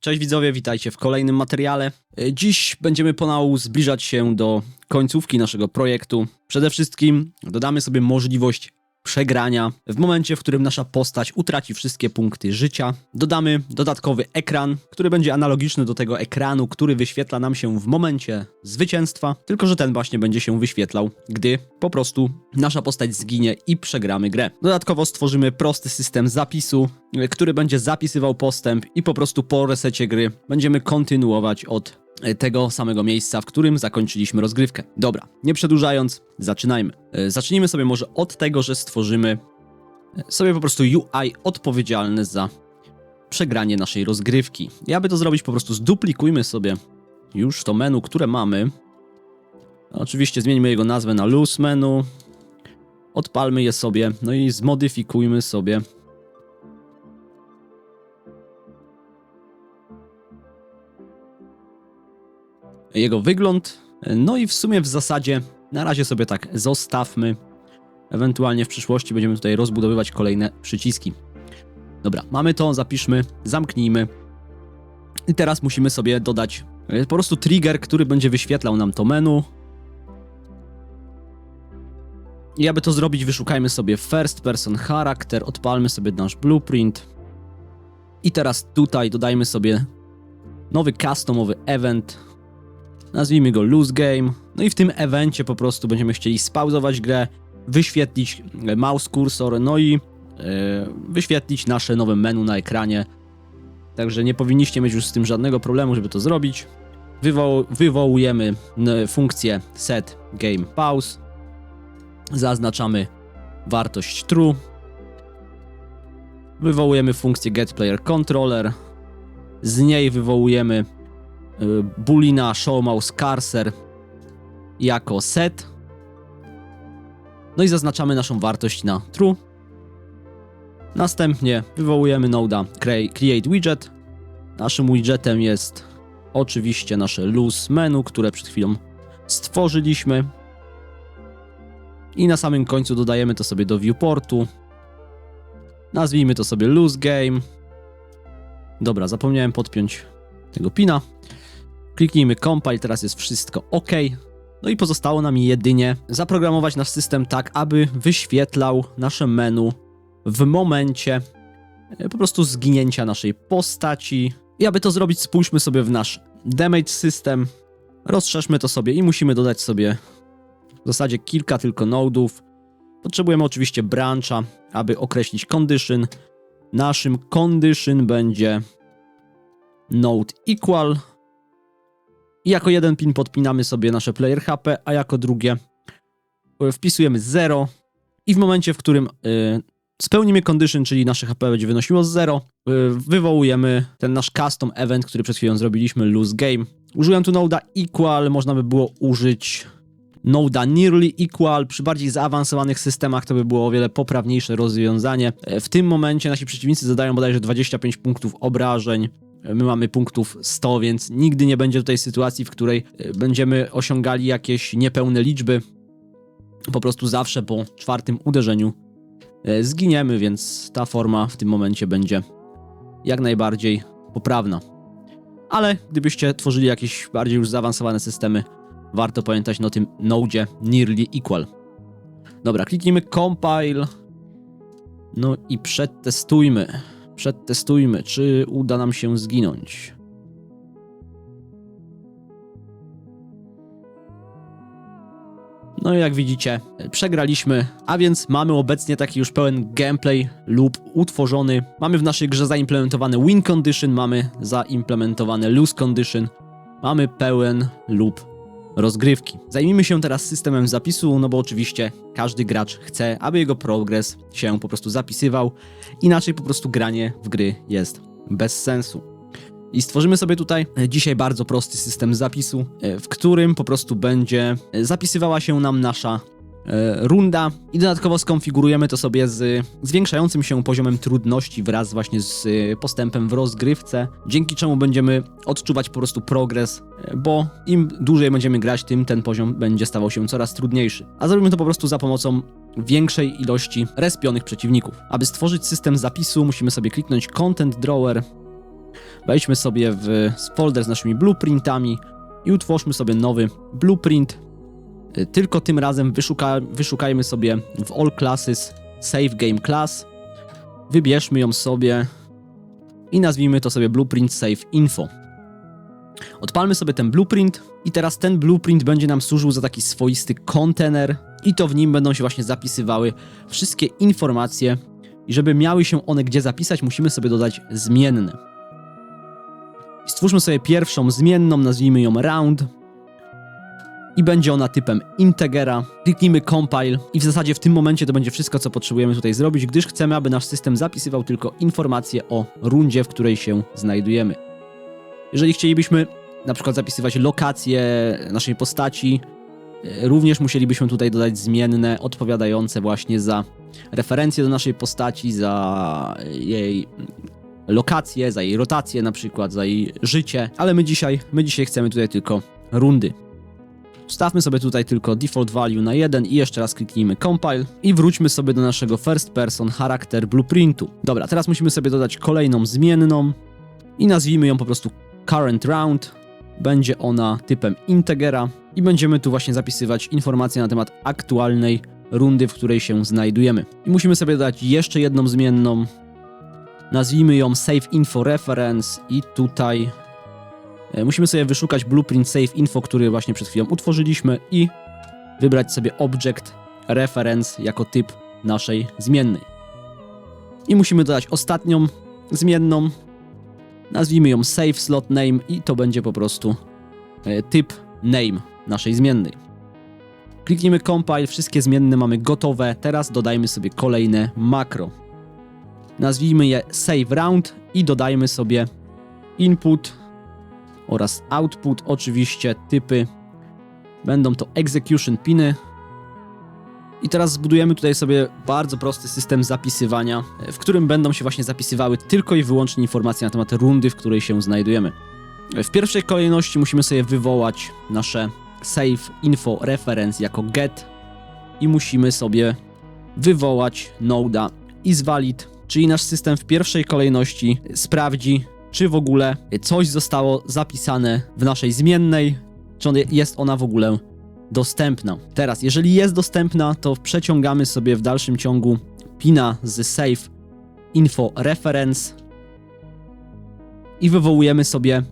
Cześć widzowie, witajcie w kolejnym materiale. E, Dziś będziemy pomału zbliżać się do końcówki naszego projektu. Przede wszystkim dodamy sobie możliwość przegrania w momencie, w którym nasza postać utraci wszystkie punkty życia. Dodamy dodatkowy ekran, który będzie analogiczny do tego ekranu, który wyświetla nam się w momencie zwycięstwa, tylko że ten właśnie będzie się wyświetlał, gdy po prostu nasza postać zginie i przegramy grę. Dodatkowo stworzymy prosty system zapisu, który będzie zapisywał postęp i po prostu po resecie gry będziemy kontynuować od tego samego miejsca, w którym zakończyliśmy rozgrywkę. Dobra, nie przedłużając, zaczynajmy. Y, Zacznijmy sobie może od tego, że stworzymy y, sobie po prostu UI odpowiedzialne za przegranie naszej rozgrywki. I aby to zrobić, po prostu zduplikujmy sobie już to menu, które mamy. Oczywiście zmieńmy jego nazwę na loose menu. Odpalmy je sobie, no i zmodyfikujmy sobie jego wygląd. No i w sumie w zasadzie na razie sobie tak zostawmy. Ewentualnie w przyszłości będziemy tutaj rozbudowywać kolejne przyciski. Dobra, mamy to, zapiszmy, zamknijmy. I teraz musimy sobie dodać e, po prostu trigger, który będzie wyświetlał nam to menu. I aby to zrobić, wyszukajmy sobie first person character, odpalmy sobie nasz blueprint. I teraz tutaj dodajmy sobie nowy customowy event. Nazwijmy go Lose Game. No i w tym evencie po prostu będziemy chcieli spauzować grę, wyświetlić e, mouse cursor, no i e, wyświetlić nasze nowe menu na ekranie. Także nie powinniście mieć już z tym żadnego problemu, żeby to zrobić. Wywo wywołujemy funkcję set game pause. Zaznaczamy wartość true. Wywołujemy funkcję get player controller. Z niej wywołujemy y, boolina show mouse cursor jako set. No i zaznaczamy naszą wartość na true. Następnie wywołujemy noda crea- create widget. Naszym widgetem jest oczywiście nasze loose menu, które przed chwilą stworzyliśmy. I na samym końcu dodajemy to sobie do viewportu. Nazwijmy to sobie loose game. Dobra, zapomniałem podpiąć tego pina. Kliknijmy compile, teraz jest wszystko ok. No i pozostało nam jedynie zaprogramować nasz system tak, aby wyświetlał nasze menu w momencie e, po prostu zginięcia naszej postaci. I aby to zrobić, spójrzmy sobie w nasz damage system, rozszerzmy to sobie i musimy dodać sobie w zasadzie kilka tylko nodów. Potrzebujemy oczywiście brancha, aby określić condition. Naszym condition będzie node equal. I jako jeden pin podpinamy sobie nasze player HP, a jako drugie e, wpisujemy 0. I w momencie, w którym y, spełnimy condition, czyli nasze HP będzie wynosiło 0, y, wywołujemy ten nasz custom event, który przed chwilą zrobiliśmy, lose game. Użyłem tu noda equal, można by było użyć noda nearly equal. Przy bardziej zaawansowanych systemach to by było o wiele poprawniejsze rozwiązanie. E, W tym momencie nasi przeciwnicy zadają bodajże 25 punktów obrażeń. My mamy punktów 100, więc nigdy nie będzie tutaj sytuacji, w której e, będziemy osiągali jakieś niepełne liczby. Po prostu zawsze po czwartym uderzeniu e, zginiemy, więc ta forma w tym momencie będzie jak najbardziej poprawna. Ale gdybyście tworzyli jakieś bardziej już zaawansowane systemy, warto pamiętać o tym node nearly equal. Dobra, kliknijmy compile. No i przetestujmy. Przetestujmy, czy uda nam się zginąć. No i jak widzicie, przegraliśmy, a więc mamy obecnie taki już pełen gameplay lub utworzony. Mamy w naszej grze zaimplementowane win condition, mamy zaimplementowane lose condition, mamy pełen lub rozgrywki. Zajmijmy się teraz systemem zapisu, no bo oczywiście każdy gracz chce, aby jego progres się po prostu zapisywał, inaczej po prostu granie w gry jest bez sensu. I stworzymy sobie tutaj e, dzisiaj bardzo prosty system zapisu, e, w którym po prostu będzie e, zapisywała się nam nasza runda i dodatkowo skonfigurujemy to sobie z zwiększającym się poziomem trudności wraz właśnie z e, postępem w rozgrywce, dzięki czemu będziemy odczuwać po prostu progres, e, bo im dłużej będziemy grać, tym ten poziom będzie stawał się coraz trudniejszy. A zrobimy to po prostu za pomocą większej ilości respionych przeciwników. Aby stworzyć system zapisu, musimy sobie kliknąć Content Drawer, Wejdźmy sobie w folder z naszymi blueprintami i utwórzmy sobie nowy blueprint. Y, Tylko tym razem wyszuka, wyszukajmy sobie w All Classes Save Game Class. Wybierzmy ją sobie i nazwijmy to sobie Blueprint Save Info. Odpalmy sobie ten blueprint i teraz ten blueprint będzie nam służył za taki swoisty kontener i to w nim będą się właśnie zapisywały wszystkie informacje i żeby miały się one gdzie zapisać, musimy sobie dodać zmienne. Stwórzmy sobie pierwszą zmienną, nazwijmy ją round i będzie ona typem integera. Kliknijmy compile i w zasadzie w tym momencie to będzie wszystko, co potrzebujemy tutaj zrobić, gdyż chcemy, aby nasz system zapisywał tylko informacje o rundzie, w której się znajdujemy. Jeżeli chcielibyśmy na przykład zapisywać lokację naszej postaci, e, również musielibyśmy tutaj dodać zmienne odpowiadające właśnie za referencje do naszej postaci, za jej lokację, za jej rotację na przykład, za jej życie, ale my dzisiaj, my dzisiaj chcemy tutaj tylko rundy. Ustawmy sobie tutaj tylko default value na 1 i jeszcze raz kliknijmy compile i wróćmy sobie do naszego first person charakter blueprintu. Dobra, teraz musimy sobie dodać kolejną zmienną i nazwijmy ją po prostu current round. Będzie ona typem integera i będziemy tu właśnie zapisywać informacje na temat aktualnej rundy, w której się znajdujemy. I musimy sobie dodać jeszcze jedną zmienną. Nazwijmy ją save info reference i tutaj musimy sobie wyszukać blueprint save info, który właśnie przed chwilą utworzyliśmy i wybrać sobie object reference jako typ naszej zmiennej. I musimy dodać ostatnią zmienną. Nazwijmy ją save slot name i to będzie po prostu e, typ name naszej zmiennej. Kliknijmy compile, wszystkie zmienne mamy gotowe. Teraz dodajmy sobie kolejne makro. Nazwijmy je save round i dodajmy sobie input oraz output, oczywiście typy. Będą to execution piny. I teraz zbudujemy tutaj sobie bardzo prosty system zapisywania, w którym będą się właśnie zapisywały tylko i wyłącznie informacje na temat rundy, w której się znajdujemy. W pierwszej kolejności musimy sobie wywołać nasze save info reference jako get i musimy sobie wywołać noda isValid, czyli nasz system w pierwszej kolejności sprawdzi, czy w ogóle coś zostało zapisane w naszej zmiennej, czy on- jest ona w ogóle dostępna. Teraz, jeżeli jest dostępna, to przeciągamy sobie w dalszym ciągu pina z save info reference i wywołujemy sobie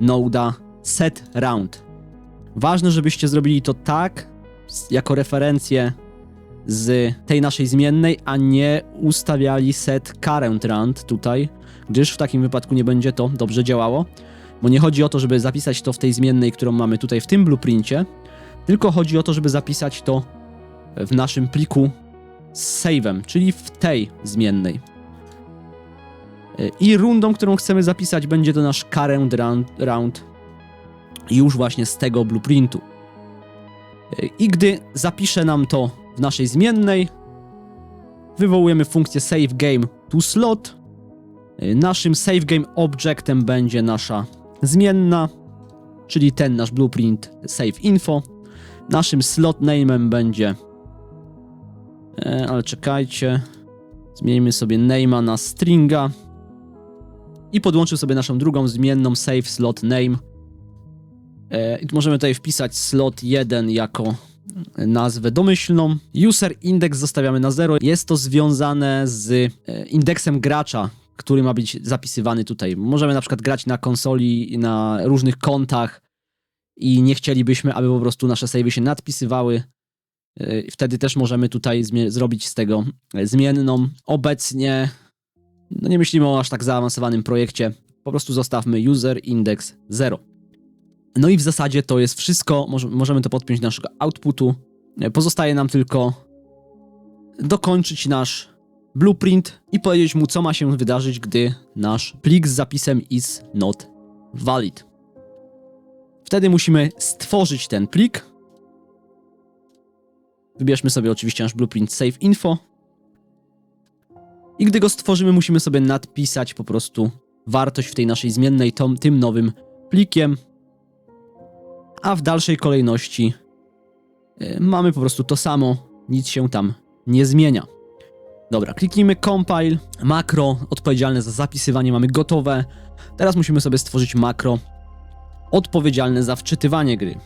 noda set round. Ważne, żebyście zrobili to tak, jako referencję z tej naszej zmiennej, a nie ustawiali set current round tutaj, gdyż w takim wypadku nie będzie to dobrze działało, bo nie chodzi o to, żeby zapisać to w tej zmiennej, którą mamy tutaj w tym blueprincie, tylko chodzi o to, żeby zapisać to w naszym pliku z save'em, czyli w tej zmiennej. I rundą, którą chcemy zapisać, będzie to nasz current round, round już właśnie z tego blueprintu. I gdy zapisze nam to w naszej zmiennej, wywołujemy funkcję save game to slot. Y, Naszym save game objectem będzie nasza zmienna, czyli ten nasz blueprint save info. Naszym slot name'em będzie. E, ale czekajcie. Zmieńmy sobie name'a na stringa. I podłączył sobie naszą drugą zmienną save slot name. E, możemy tutaj wpisać slot 1 jako nazwę domyślną. User index zostawiamy na 0. Jest to związane z e, indeksem gracza, który ma być zapisywany tutaj. Możemy na przykład grać na konsoli, na różnych kontach i nie chcielibyśmy, aby po prostu nasze savey się nadpisywały. Yy, Wtedy też możemy tutaj zrobić z tego e, zmienną. Obecnie no nie myślimy o aż tak zaawansowanym projekcie. Po prostu zostawmy user index 0. No i w zasadzie to jest wszystko. Może- możemy to podpiąć do naszego outputu. E, Pozostaje nam tylko dokończyć nasz blueprint i powiedzieć mu, co ma się wydarzyć, gdy nasz plik z zapisem is not valid. Wtedy musimy stworzyć ten plik. Wybierzmy sobie oczywiście nasz blueprint save info. I gdy go stworzymy, musimy sobie nadpisać po prostu wartość w tej naszej zmiennej tom, tym nowym plikiem. A w dalszej kolejności y, mamy po prostu to samo, nic się tam nie zmienia. Dobra, kliknijmy compile, makro odpowiedzialne za zapisywanie mamy gotowe. Teraz musimy sobie stworzyć makro odpowiedzialne za wczytywanie gry.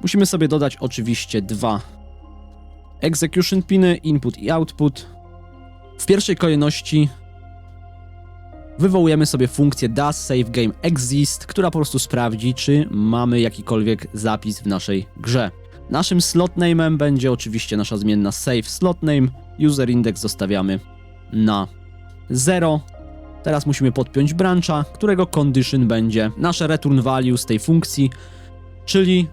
Musimy sobie dodać oczywiście dwa execution piny, input i output. W pierwszej kolejności wywołujemy sobie funkcję does save game exist, która po prostu sprawdzi, czy mamy jakikolwiek zapis w naszej grze. Naszym slot name'em będzie oczywiście nasza zmienna save slot name, user index zostawiamy na 0. Teraz musimy podpiąć brancha, którego condition będzie nasze return value z tej funkcji, czyli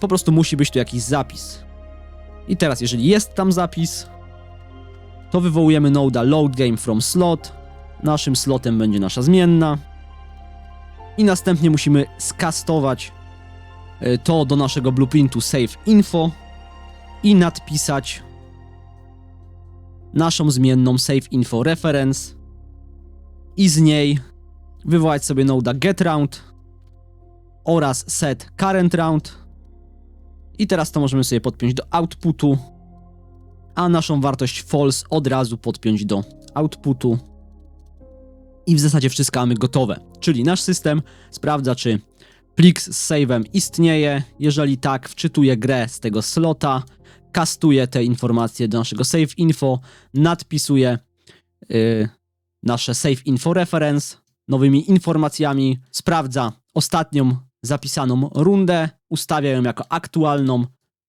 po prostu musi być tu jakiś zapis. I teraz, jeżeli jest tam zapis, to wywołujemy noda load game from slot. Naszym slotem będzie nasza zmienna. I następnie musimy skastować to do naszego blueprintu save info i nadpisać naszą zmienną save info reference i z niej wywołać sobie noda get round oraz set current round i teraz to możemy sobie podpiąć do outputu, a naszą wartość false od razu podpiąć do outputu. I w zasadzie wszystko mamy gotowe. Czyli nasz system sprawdza, czy plik z save'em istnieje. Jeżeli tak, wczytuje grę z tego slota, kastuje te informacje do naszego save info, nadpisuje yy, nasze save info reference nowymi informacjami, sprawdza ostatnią zapisaną rundę, ustawia ją jako aktualną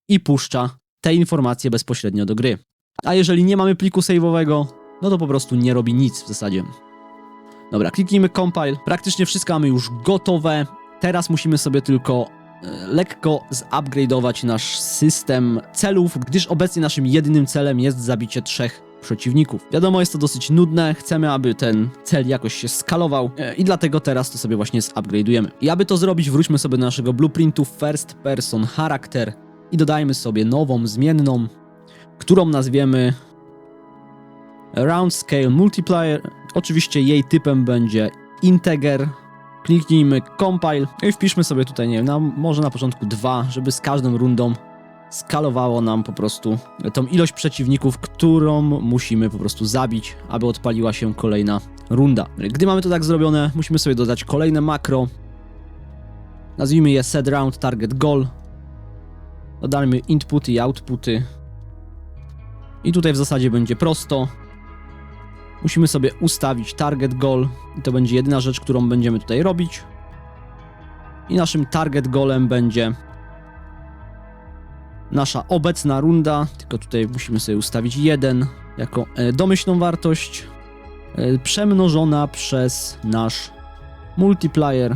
i puszcza te informacje bezpośrednio do gry. A jeżeli nie mamy pliku save'owego, no to po prostu nie robi nic w zasadzie. Dobra, kliknijmy compile. Praktycznie wszystko mamy już gotowe. Teraz musimy sobie tylko e, lekko zupgrade'ować nasz system celów, gdyż obecnie naszym jedynym celem jest zabicie trzech przeciwników. Wiadomo, jest to dosyć nudne, chcemy, aby ten cel jakoś się skalował e, i dlatego teraz to sobie właśnie zupgrade'ujemy. I aby to zrobić, wróćmy sobie do naszego blueprintu First Person Character i dodajmy sobie nową, zmienną, którą nazwiemy Round Scale Multiplier. Oczywiście jej typem będzie integer. Kliknijmy compile i wpiszmy sobie tutaj, nie wiem, na, może na początku 2, żeby z każdą rundą skalowało nam po prostu tą ilość przeciwników, którą musimy po prostu zabić, aby odpaliła się kolejna runda. Gdy mamy to tak zrobione, musimy sobie dodać kolejne makro. Nazwijmy je set round target goal. Dodajmy inputy i outputy. I tutaj w zasadzie będzie prosto. Musimy sobie ustawić target goal i to będzie jedyna rzecz, którą będziemy tutaj robić. I naszym target goalem będzie nasza obecna runda, tylko tutaj musimy sobie ustawić 1 jako e, domyślną wartość e, przemnożona przez nasz multiplier.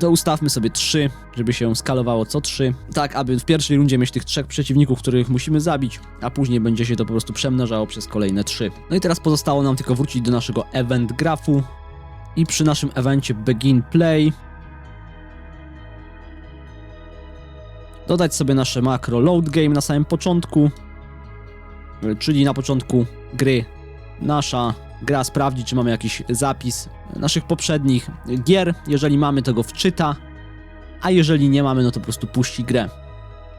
To ustawmy sobie 3, żeby się skalowało co 3, tak aby w pierwszej rundzie mieć tych trzech przeciwników, których musimy zabić, a później będzie się to po prostu przemnażało przez kolejne 3. No i teraz pozostało nam tylko wrócić do naszego event grafu. I przy naszym evencie begin play. Dodać sobie nasze makro load game na samym początku, czyli na początku gry nasza gra sprawdzi, czy mamy jakiś zapis naszych poprzednich gier. Jeżeli mamy, to go wczyta, a jeżeli nie mamy, no to po prostu puści grę.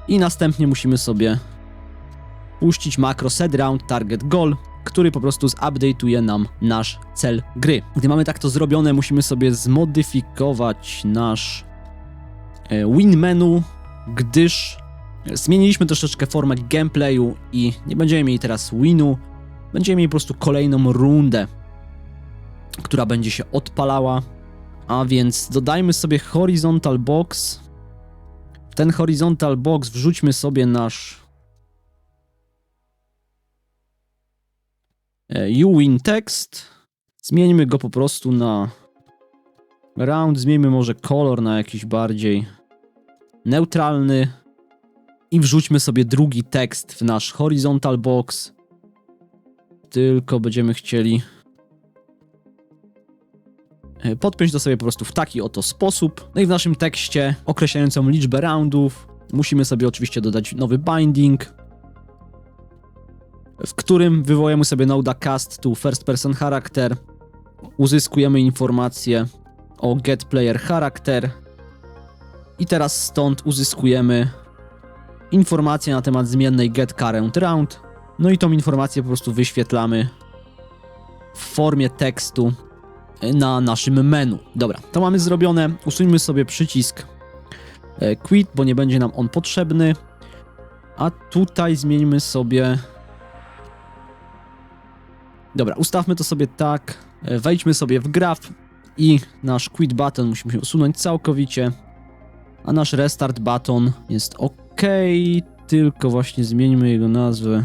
I następnie musimy sobie puścić makro set round target goal, który po prostu zupdate'uje nam nasz cel gry. Gdy mamy tak to zrobione, musimy sobie zmodyfikować nasz e, win menu, gdyż zmieniliśmy troszeczkę formę gameplayu i nie będziemy mieli teraz winu, będziemy mieli po prostu kolejną rundę, która będzie się odpalała. A więc dodajmy sobie horizontal box. W ten horizontal box wrzućmy sobie nasz e, uwin text. Zmieńmy go po prostu na round, zmieńmy może kolor na jakiś bardziej neutralny i wrzućmy sobie drugi tekst w nasz horizontal box. Tylko będziemy chcieli e, podpiąć to sobie po prostu w taki oto sposób. No i w naszym tekście określającym liczbę roundów musimy sobie oczywiście dodać nowy binding, w którym wywołujemy sobie noda cast to first person character, uzyskujemy informację o get player character, i teraz stąd uzyskujemy informację na temat zmiennej get current round. No i tą informację po prostu wyświetlamy w formie tekstu na naszym menu. Dobra, to mamy zrobione. Usuńmy sobie przycisk e, quit, bo nie będzie nam on potrzebny. A tutaj zmieńmy sobie. Dobra, ustawmy to sobie tak. E, Wejdźmy sobie w graph i nasz quit button musimy usunąć całkowicie. A nasz restart button jest ok, tylko właśnie zmieńmy jego nazwę,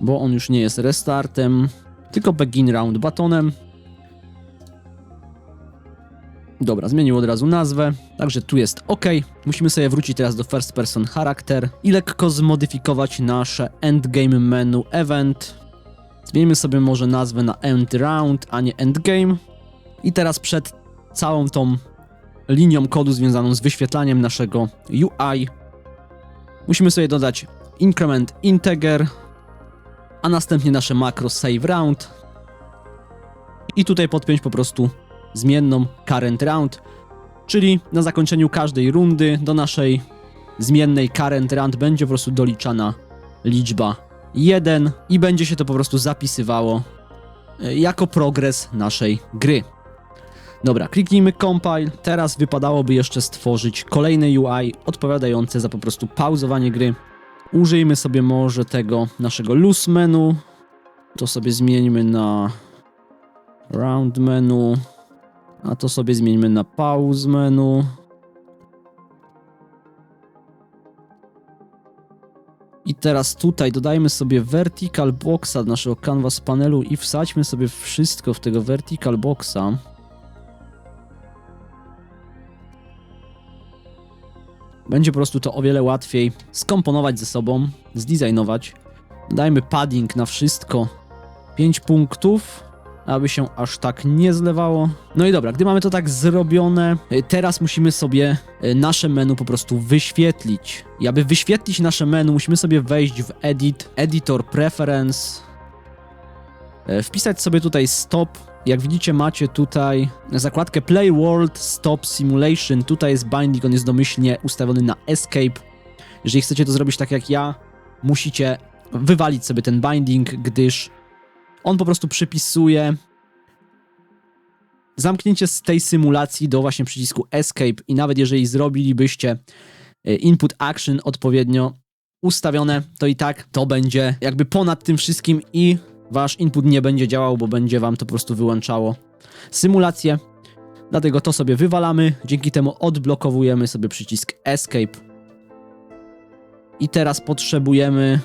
bo on już nie jest restartem, tylko begin round buttonem. Dobra, zmienił od razu nazwę, także tu jest OK. Musimy sobie wrócić teraz do first person charakter i lekko zmodyfikować nasze endgame menu event. Zmieńmy sobie może nazwę na end round, a nie endgame. I teraz przed całą tą linią kodu związaną z wyświetlaniem naszego UI musimy sobie dodać increment integer, a następnie nasze makro save round i tutaj podpiąć po prostu zmienną current round, czyli na zakończeniu każdej rundy do naszej zmiennej current round będzie po prostu doliczana liczba 1 i będzie się to po prostu zapisywało e, jako progres naszej gry. Dobra, kliknijmy compile. Teraz wypadałoby jeszcze stworzyć kolejne UI odpowiadające za po prostu pauzowanie gry. Użyjmy sobie może tego naszego loose menu. To sobie zmieńmy na round menu. A to sobie zmieńmy na pause menu. I teraz tutaj dodajmy sobie vertical boxa do naszego canvas panelu i wsadźmy sobie wszystko w tego vertical boxa. Będzie po prostu to o wiele łatwiej skomponować ze sobą, zdesignować. Dajmy padding na wszystko 5 punktów, aby się aż tak nie zlewało. No i dobra, gdy mamy to tak zrobione, y, teraz musimy sobie y, nasze menu po prostu wyświetlić. I aby wyświetlić nasze menu, musimy sobie wejść w Edit, Editor Preference, wpisać sobie tutaj Stop. Jak widzicie, macie tutaj zakładkę Play World Stop Simulation. Tutaj jest binding, on jest domyślnie ustawiony na Escape. Jeżeli chcecie to zrobić tak jak ja, musicie wywalić sobie ten binding, gdyż on po prostu przypisuje zamknięcie z tej symulacji do właśnie przycisku Escape i nawet jeżeli zrobilibyście e, input action odpowiednio ustawione, to i tak to będzie jakby ponad tym wszystkim i wasz input nie będzie działał, bo będzie wam to po prostu wyłączało symulację. Dlatego to sobie wywalamy, dzięki temu odblokowujemy sobie przycisk Escape. I teraz potrzebujemy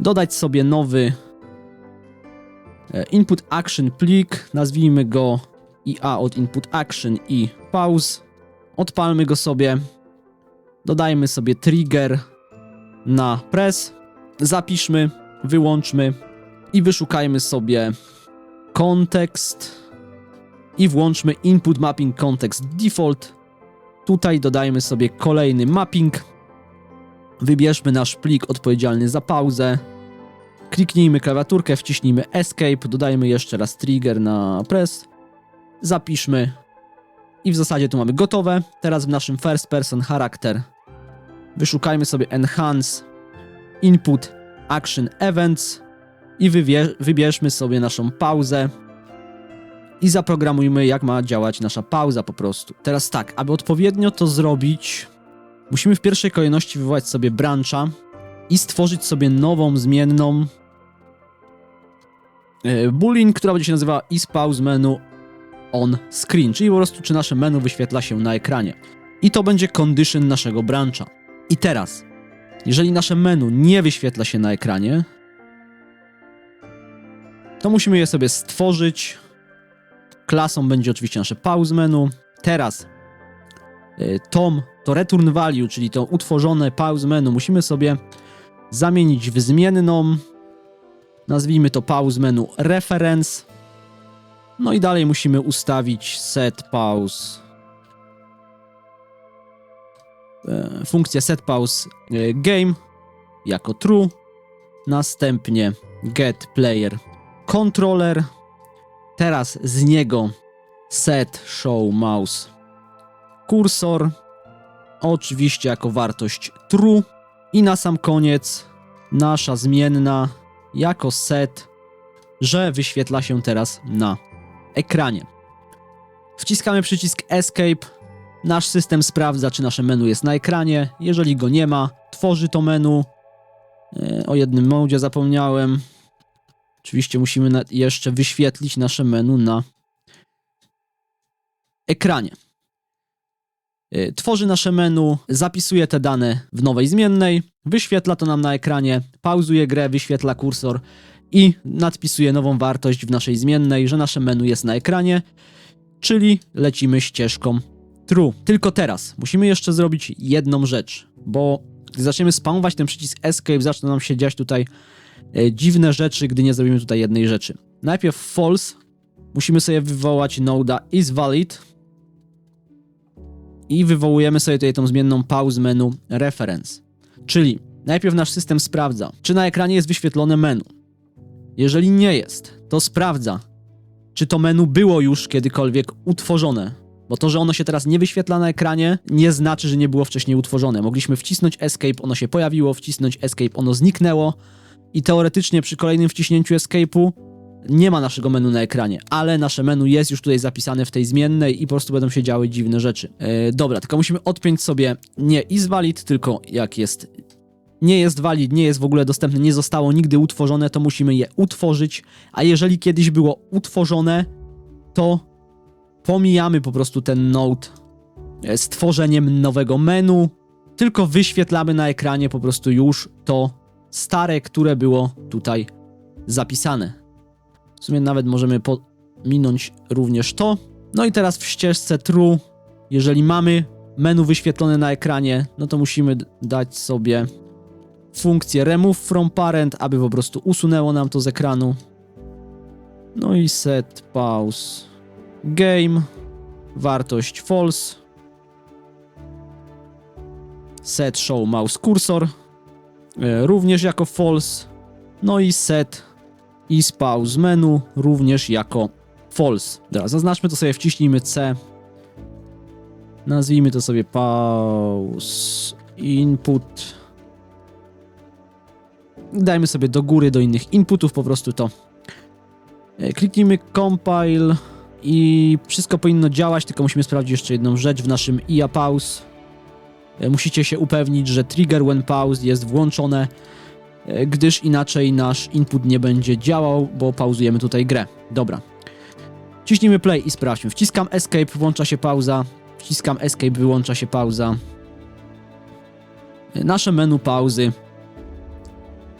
dodać sobie nowy E, Input action plik, nazwijmy go IA od input action i pause. Odpalmy go sobie. Dodajmy sobie trigger na press. Zapiszmy, wyłączmy i wyszukajmy sobie kontekst i włączmy input mapping context default. Tutaj dodajmy sobie kolejny mapping. Wybierzmy nasz plik odpowiedzialny za pauzę. Kliknijmy klawiaturkę, wciśnijmy Escape, dodajmy jeszcze raz trigger na press, zapiszmy i w zasadzie tu mamy gotowe. Teraz w naszym first person charakter wyszukajmy sobie Enhance Input Action Events i wybierzmy sobie naszą pauzę i zaprogramujmy jak ma działać nasza pauza po prostu. Teraz tak, aby odpowiednio to zrobić, musimy w pierwszej kolejności wywołać sobie brancha i stworzyć sobie nową zmienną e, boolean, która będzie się nazywała isPause menu on screen, czyli po prostu czy nasze menu wyświetla się na ekranie. I to będzie condition naszego brancha. I teraz, jeżeli nasze menu nie wyświetla się na ekranie, to musimy je sobie stworzyć. Klasą będzie oczywiście nasze pause menu. Teraz e, tom, to return value, czyli to utworzone pause menu, musimy sobie zamienić w zmienną. Nazwijmy to pause menu reference. No i dalej musimy ustawić set pause. E, funkcję set pause e, game jako true. Następnie get player controller. Teraz z niego set show mouse cursor. Oczywiście jako wartość true. I na sam koniec nasza zmienna jako set, że wyświetla się teraz na ekranie. Wciskamy przycisk Escape. Nasz system sprawdza, czy nasze menu jest na ekranie. Jeżeli go nie ma, tworzy to menu. E, O jednym modzie zapomniałem. Oczywiście musimy jeszcze wyświetlić nasze menu na ekranie. Y, Tworzy nasze menu, zapisuje te dane w nowej zmiennej, wyświetla to nam na ekranie, pauzuje grę, wyświetla kursor i nadpisuje nową wartość w naszej zmiennej, że nasze menu jest na ekranie, czyli lecimy ścieżką true. Tylko teraz musimy jeszcze zrobić jedną rzecz, bo gdy zaczniemy spamować ten przycisk escape, zaczną nam się dziać tutaj e, dziwne rzeczy, gdy nie zrobimy tutaj jednej rzeczy. Najpierw false, musimy sobie wywołać noda is valid i wywołujemy sobie tutaj tą zmienną pause menu reference. Czyli najpierw nasz system sprawdza, czy na ekranie jest wyświetlone menu. Jeżeli nie jest, to sprawdza, czy to menu było już kiedykolwiek utworzone. Bo to, że ono się teraz nie wyświetla na ekranie, nie znaczy, że nie było wcześniej utworzone. Mogliśmy wcisnąć escape, ono się pojawiło, wcisnąć escape, ono zniknęło i teoretycznie przy kolejnym wciśnięciu escape'u nie ma naszego menu na ekranie, ale nasze menu jest już tutaj zapisane w tej zmiennej i po prostu będą się działy dziwne rzeczy. E, dobra, tylko musimy odpiąć sobie nie is valid, tylko jak jest nie jest valid, nie jest w ogóle dostępne, nie zostało nigdy utworzone, to musimy je utworzyć, a jeżeli kiedyś było utworzone, to pomijamy po prostu ten node e, z tworzeniem nowego menu, tylko wyświetlamy na ekranie po prostu już to stare, które było tutaj zapisane. W sumie nawet możemy pominąć również to. No i teraz w ścieżce true, jeżeli mamy menu wyświetlone na ekranie, no to musimy dać sobie funkcję remove from parent, aby po prostu usunęło nam to z ekranu. No i set pause game, wartość false, set show mouse cursor, również jako false, no i set i z pause menu również jako false. Dobra, zaznaczmy to sobie, wciśnijmy C. Nazwijmy to sobie pause input. Dajmy sobie do góry, do innych inputów po prostu to. E, Kliknijmy compile i wszystko powinno działać, tylko musimy sprawdzić jeszcze jedną rzecz w naszym IA pause. E, Musicie się upewnić, że trigger when pause jest włączone, e, gdyż inaczej nasz input nie będzie działał, bo pauzujemy tutaj grę. Dobra. Ciśnijmy play i sprawdźmy. Wciskam escape, włącza się pauza. Wciskam escape, wyłącza się pauza. E, Nasze menu pauzy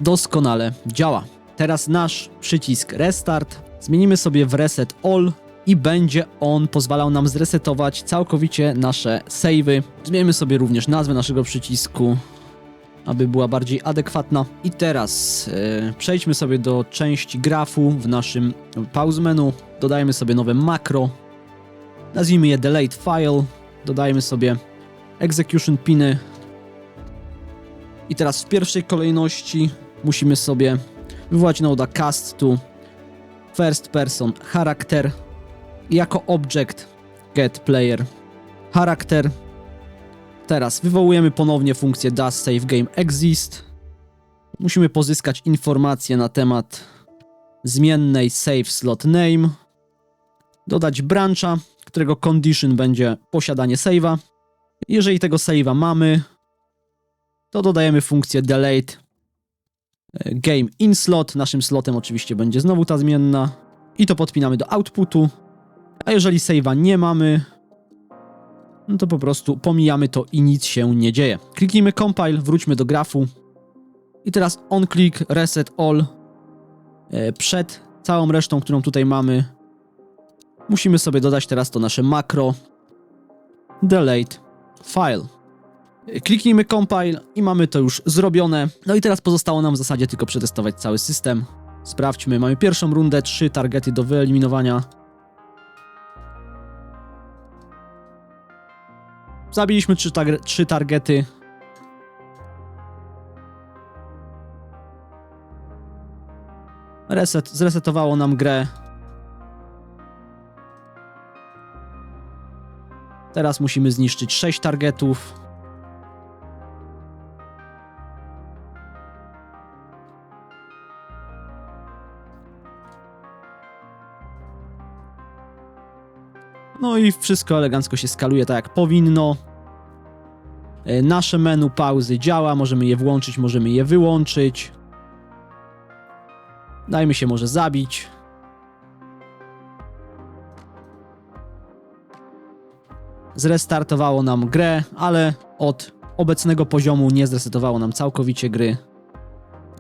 doskonale działa. Teraz nasz przycisk restart zmienimy sobie w reset all i będzie on pozwalał nam zresetować całkowicie nasze savey. Zmienimy sobie również nazwę naszego przycisku, aby była bardziej adekwatna. I teraz e, przejdźmy sobie do części grafu w naszym pause menu. Dodajmy sobie nowe makro. Nazwijmy je delete file. Dodajmy sobie execution piny. I teraz w pierwszej kolejności musimy sobie wywołać noda cast to first person charakter jako object get player charakter. Teraz wywołujemy ponownie funkcję does save game exist. Musimy pozyskać informacje na temat zmiennej save slot name. Dodać brancha, którego condition będzie posiadanie save'a. Jeżeli tego save'a mamy, to dodajemy funkcję delete e, game in slot. Naszym slotem oczywiście będzie znowu ta zmienna. I to podpinamy do outputu. A jeżeli save'a nie mamy, no to po prostu pomijamy to i nic się nie dzieje. Kliknijmy compile, wróćmy do grafu. I teraz on click reset all e, przed całą resztą, którą tutaj mamy. Musimy sobie dodać teraz to nasze makro delete file. E, Kliknijmy compile i mamy to już zrobione. No i teraz pozostało nam w zasadzie tylko przetestować cały system. Sprawdźmy, mamy pierwszą rundę, trzy targety do wyeliminowania. Zabiliśmy trzy, tar trzy targety. Reset, zresetowało nam grę. Teraz musimy zniszczyć 6 targetów. No i wszystko elegancko się skaluje tak jak powinno. E, Nasze menu pauzy działa, możemy je włączyć, możemy je wyłączyć. Dajmy się może zabić. Zrestartowało nam grę, ale od obecnego poziomu nie zresetowało nam całkowicie gry.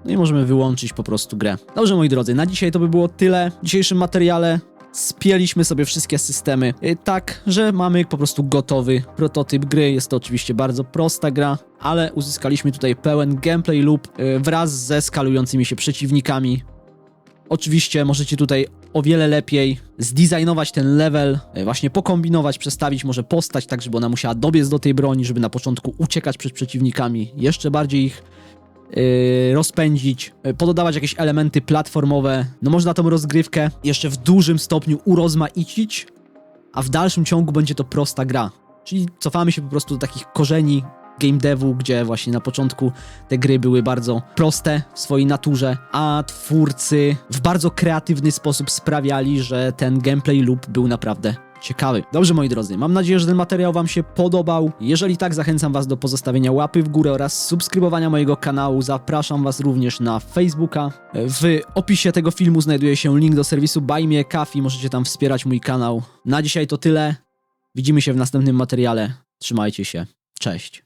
No i możemy wyłączyć po prostu grę. Dobrze, moi drodzy, na dzisiaj to by było tyle. W dzisiejszym materiale spieliśmy sobie wszystkie systemy y, tak, że mamy po prostu gotowy prototyp gry. Jest to oczywiście bardzo prosta gra, ale uzyskaliśmy tutaj pełen gameplay loop y, wraz ze skalującymi się przeciwnikami. Oczywiście możecie tutaj o wiele lepiej zdesignować ten level, y, właśnie pokombinować, przestawić może postać tak, żeby ona musiała dobiec do tej broni, żeby na początku uciekać przed przeciwnikami, jeszcze bardziej ich yy, rozpędzić, yy, pododawać jakieś elementy platformowe. No można tą rozgrywkę jeszcze w dużym stopniu urozmaicić, a w dalszym ciągu będzie to prosta gra. Czyli cofamy się po prostu do takich korzeni game devu, gdzie właśnie na początku te gry były bardzo proste w swojej naturze, a twórcy w bardzo kreatywny sposób sprawiali, że ten gameplay loop był naprawdę ciekawy. Dobrze, moi drodzy, mam nadzieję, że ten materiał Wam się podobał. Jeżeli tak, zachęcam Was do pozostawienia łapy w górę oraz subskrybowania mojego kanału. Zapraszam Was również na Facebooka. W opisie tego filmu znajduje się link do serwisu Buy Me Coffee. Możecie tam wspierać mój kanał. Na dzisiaj to tyle. Widzimy się w następnym materiale. Trzymajcie się. Cześć.